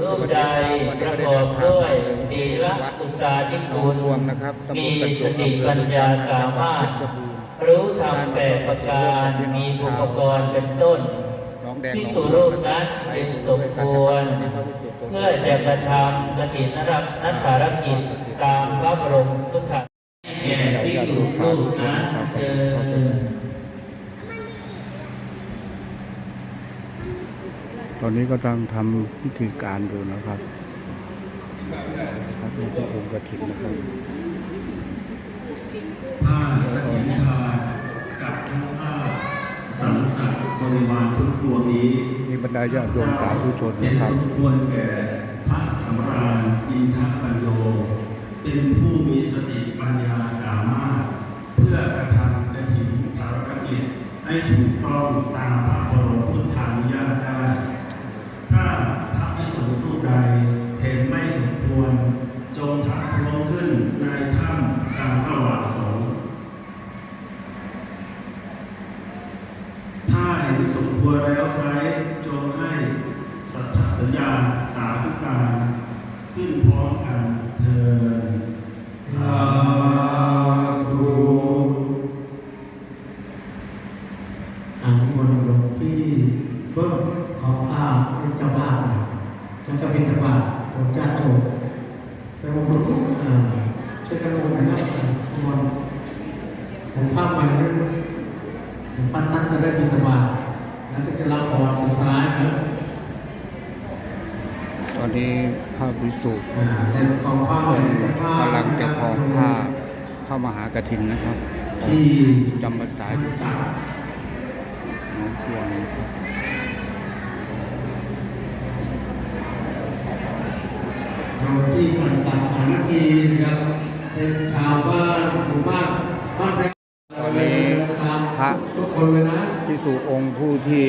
รูปใดประกอบด้วยศีลสุตาที่คุณรวมนะครับตำบมีลกระสจกติอำเภอปัญเมืองญาจังหวัสาดมารถเพชรบูรณ์รู้ทำแปดประการมีอุปกรณ์เป็นต้นน้องแดงพิน้องสุรูปนั้นจึงสมควร เพื่อจะกระทำกฐินนักนักภารกิจตามพระบรมพุทธาแก่พิสุรูปนั้นเจอ ตอนนี้ก็ต้องทำพิธีการดูนะครับ ครับนี่คือองค์กฐินนะครับผ้ากฐินทานกับทั้งผ้าสังสรรค์บริวารทุกดวงนี้นี่บรรดาญาติโยมสาธุชนเป็นนะครับ สมควรแก่พระสำราญอินทปัญโยเป็นผู้มีสติปัญญาสามารถ เพื่อกระทำกฐินภารกิจให้ถูกต้องตามพระ เห็นสมควแล้วใช้จงให้สัทธสัญญาสาธุการขึ้นพร้อมกันเถิดสาธุอ่านมนต์หลวงพี่เบิ้มของข้าเป็นเจ้าบ้านแล้วก็เป็นาบ้านของเจ้าโจเป็นองค์หลวงอ่าช่วยกันลงนะครับอ่ามนต์ผมภาพใหม่นั้ผมปั้นตั้งจะได้บินตบาทแล้วก็จะรับพรสุดท้ายนะตอนนี้พระภิกษุอ่าในกองผ้าใหม่ผ้ากำลังจะคล้องผ้าเข้ามหากฐินนะครับที่จำพรรษาอยู่ที่หน้องพวงนะครับโยมที่ปฏิบัติฐานาทีนะครับเป็นชาวบ้านหมู่บ้านบ้านแพรตอนนี้พระทุกคนเลยนะ พิสูจน์องค์ผู้ที่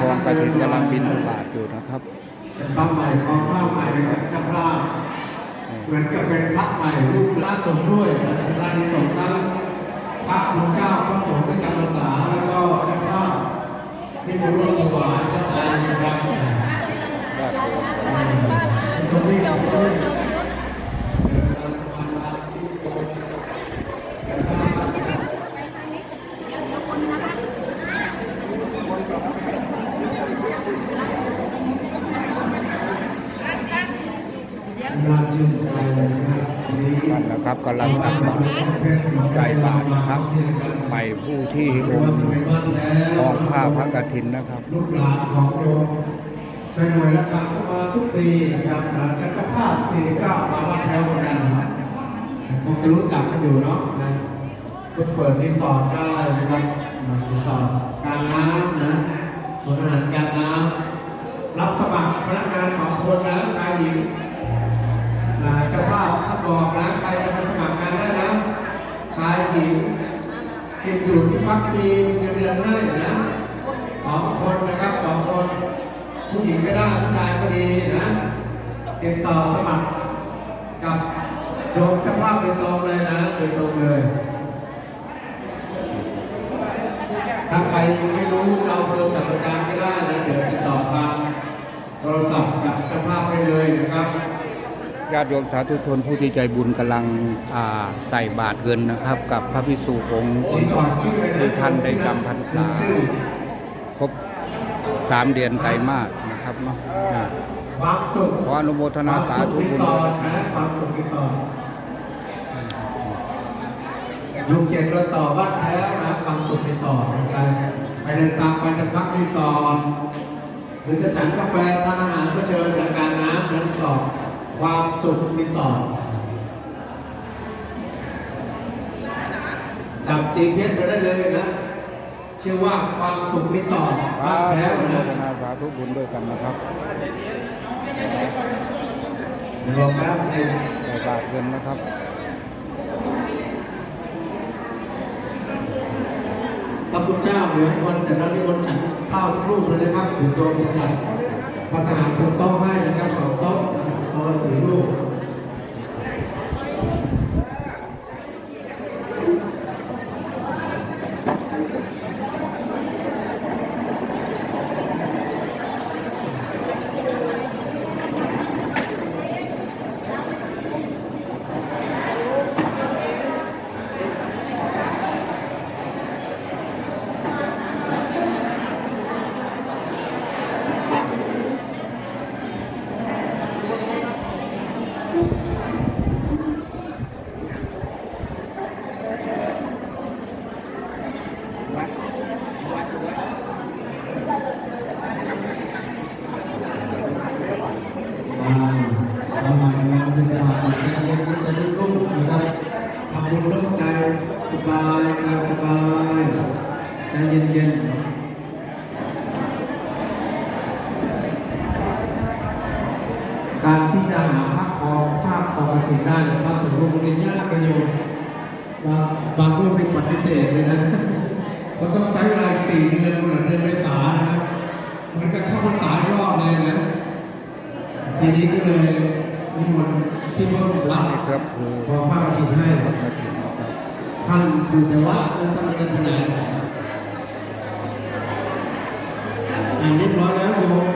ครองกระถิ่นกำลังบินบาทอยู่นะครับเป้าใหม่ของข้าวใหม่นะครับเจ้าพระเหมือนกับเป็นพระใหม่รูปร่างสมด้วยรางที่สมทั้งพระคุณเจ้าพระสงฆ์ที่จำพรรษาแล้วก็เจ้าพระที่มาร่วมถวายเจ้าใจนะครับตรงนี้ตรงนี้น่าชื่นใจเลยนะครับวันนี้ นั่นนะค รับกำลังตักบาตรใจบาตรนะครับใหม่ผู้ที่องค์ครองผ้าพระกฐินนะครับลูกหลานของโยมเป็นหน่วยรักษาเข้ามาทุกปีนะครับหลังจากเจ้าภาพปีเก้ามาวัดแถวกันนะครับคงจะรู้จักกันอยู่เนาะนะก็เปิดรีสอร์ทได้นะครับรีสอร์ทการน้ำนะสวนอาหารการน้ำรับสมัครพนักงานสองคนนะชายหญิง เจ้าภาพท่าบอกนะใครจะมาสมัครงานได้นะชายหญิงติดอยู่ที่พักฟรีเงินเดือนให้นะสองคนนะครับสองคนผู้หญิงก็ได้ผู้ชายก็ดีนะติดต่อสมัครกับโยมเจ้าภาพโดยตรงเลยนะโดยตรงเลยถ้าใครไม่รู้เราเบอร์กับอาจารย์ก็ได้นะเดี๋ยวติดต่อทางโทรศัพท์กับเจ้าภาพไปเลยนะครับ ญาติโยมสาธุชนผู้ที่ใจบุญกำลังใส่บาตรเงินนะครับ กับพระภิกษุองค์ที่ท่านได้จำพรรษาครบสามเดือนไตรมาสนะครับเนาะอ่าความสุขออนุโมทนาสาธุบุญรีสอด้วยร์ทนะครับนะความสุขรีสอร์ทอยู่เขตรอยต่อบ้านแท้นะความสุขรีสอร์ทนะครับไปเดินตามไปจะพักรีสอร์หรือจะฉันกาแฟทานอาหารก็เชิญจากการน้ำนะรีสอร์ ความสุขรีสอร์ทจับจีเพียไปได้เลยนะชื่อว่าความสุขรีสอร์ทคบ้ารันบแท้ขออนุโมนะทนาสาธุบุญด้วยกันนะครับรวมแล้วคือใส่บาตรเงินนะครับพระพุทธเจ้าเหลือคนเสร็จแล้วนิมนต์ฉันข้าวทุกรูปเลยนะครับถือโดนฉัน ประธานถูกโต๊ะให้นะครับสองโต๊ะครับโต๊ะละสี่รูการที่จะหาภาคคอภาคคอกระถิ่นได้เนี่ยพระสงฆ์รูปนี้ยากกันอยู่บางบาง รูปเป็นปฏิเสธเลยนะมันต้องใช้เวลาสี่เดือนเหมือนเดือนเมษานะครับมันก็เข้าพรรษาอีกรอบเลยนะทีนี้ก็เลยนิมนต์ที่เพิ่มวัดนี่ครับคือขอพระกฐินให้ทอดกระถิ่นนะครับท่านอยู่แต่วัดแล้วท่านไม่ได้ไปไหนอ่านเรียบร้อยแล้วโยม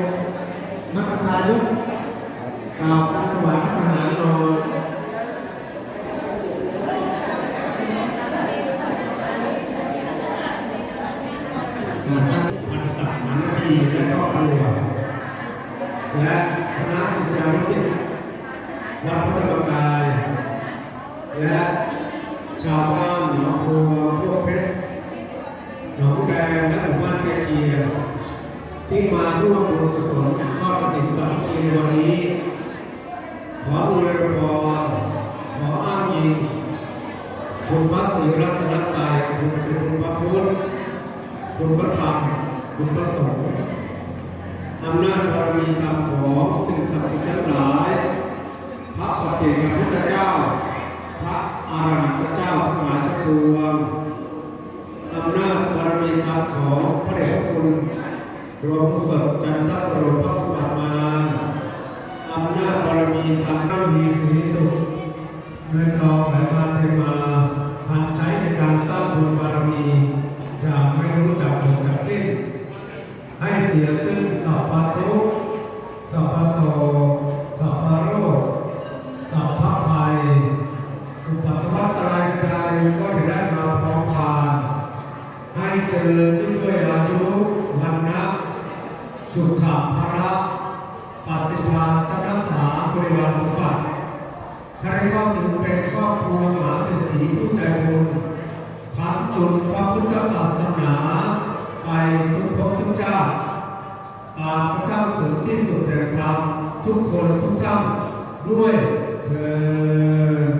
นักประทายุกกล่าวการถวายพระทหารโดย และคณะศิษยานุศิษย์วัดพระธรรมกาย และชาวบ้านหนองครัวพวกเพชรหนองแดงและหมู่บ้านใกล้เคียงที่มาร่วมบุญกุศลทอดกฐินสามัคคีในวันนี้ ขออวยพรขออ้างอิงคุณพระศรีรัตนตรัยคุณคุณพระพุทธคุณพระธรรมคุณพระสงฆ์ อำนาจบารมีธรรมของสิ่งศักดิ์สิทธิ์ทั้งหลาย พระปัจเจกพุทธเจ้า พระอารันตเจ้าทั้งหลายทั้งปวงอำนาจบารมีธรรมของพระเดชพระคุณหลวงปู่สดจันทสโรพระพุทธมาอำนาจบารมีธรรมมั่งมีสีสุขเงินทองไหลมาเทมาพันใช้ในการสร้างบุญบารมีอย่างไม่รู้จักจบจากสิ้น ให้เสียซึ่งสัพพะทุกสัพพโสสัพพโรสัพพภัยอุปัตวัตอะไรใดก็จะได้มาพร้อมพานให้เจริญขึ้นด้วยอายุวันนะสุขภาระปฏิภาณทัศษาบริวารสมบัติให้เข้าถึงเป็นครอบครัวมหาเศรษฐีผู้ใจบุญคำจุนพระพุทธศาสนา ไปทุกภพทุกชาติตามพระเจ้าถึงที่สุดแห่งธรรมทุกคนทุกท่านด้วยเถิด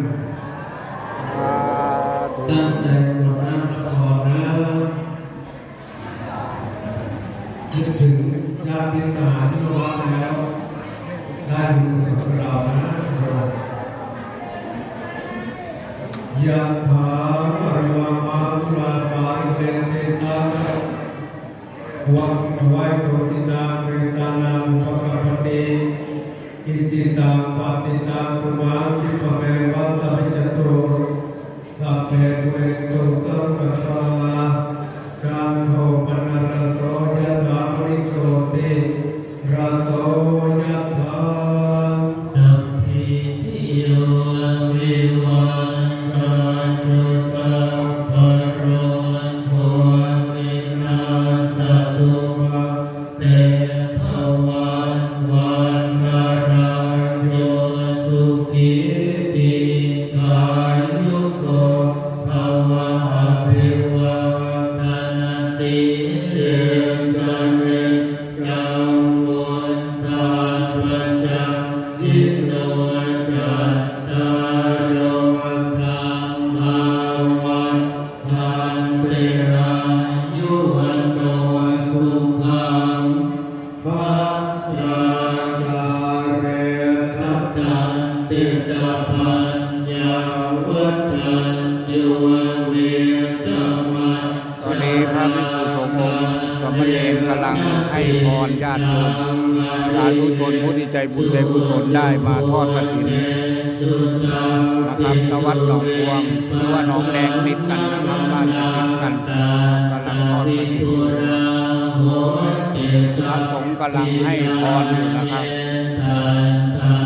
ตั้งใจ ให้พรญาติโยมสาธุชนผู้ที่ใจบุญใจกุศลได้มาทอดกฐินนะครับตวัดหนองพวงหรือว่าหนองแดงติดกันนะครับบ้านติดกันกำลังทอดกฐิน พระสงฆ์กำลังให้พรอยู่นะครับ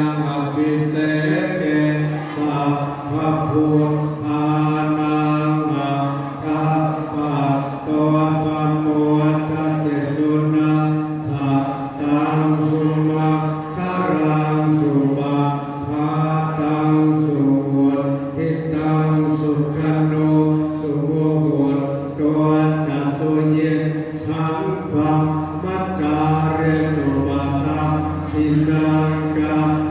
god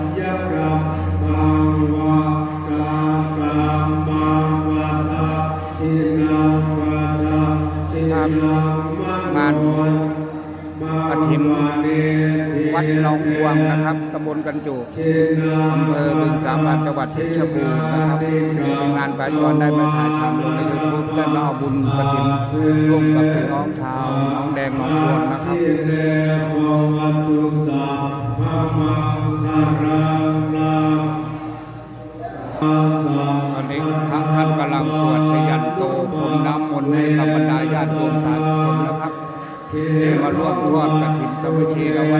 วัดหนองพวงนะครับตำบลกันจูอำเภอบึงสามพันจังหวัดเพชรบูรณ์นะครับทีงานไปก่อนได้มาถ่ายทำลงในยูทูบและมาอาบุญกระถิ่นร่วมกับพี่น้องชาวน้องแดงหนองพวงนะครับตอนนี้ทั้งท่านกำลังสวดยันโตพรมนำมนต์ให้กัรรดาญาติโยมสาธุนนะครับที่มาร่วมทอดกระถิ่นสมุชีและวั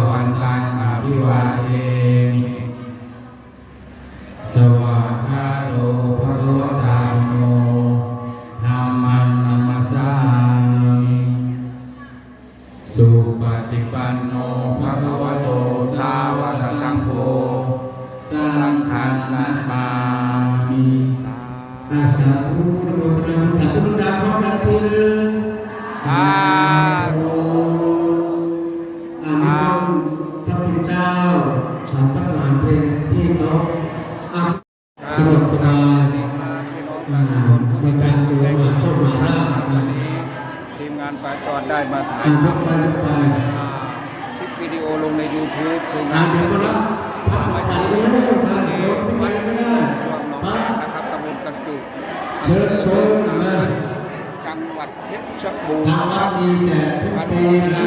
บุญพท่านมีแจกทุกปีนะ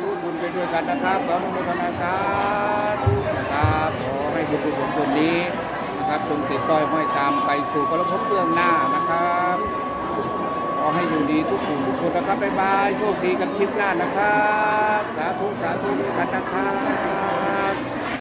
ทุกบุญไปด้วยกันนะครับขออนุโมทนาสาธุนะครับขอให้บุญกุศลส่วนนี้นะครับจงติดต้อยห้อยตามไปสู่พระพุทธเรื่องหน้านะครับขอให้อยู่ดีทุกคนทุกคนนะครับบ๊ายบายโชคดีกันคลิปหน้านะครับสาธุสาธุด้วยกันนะครับ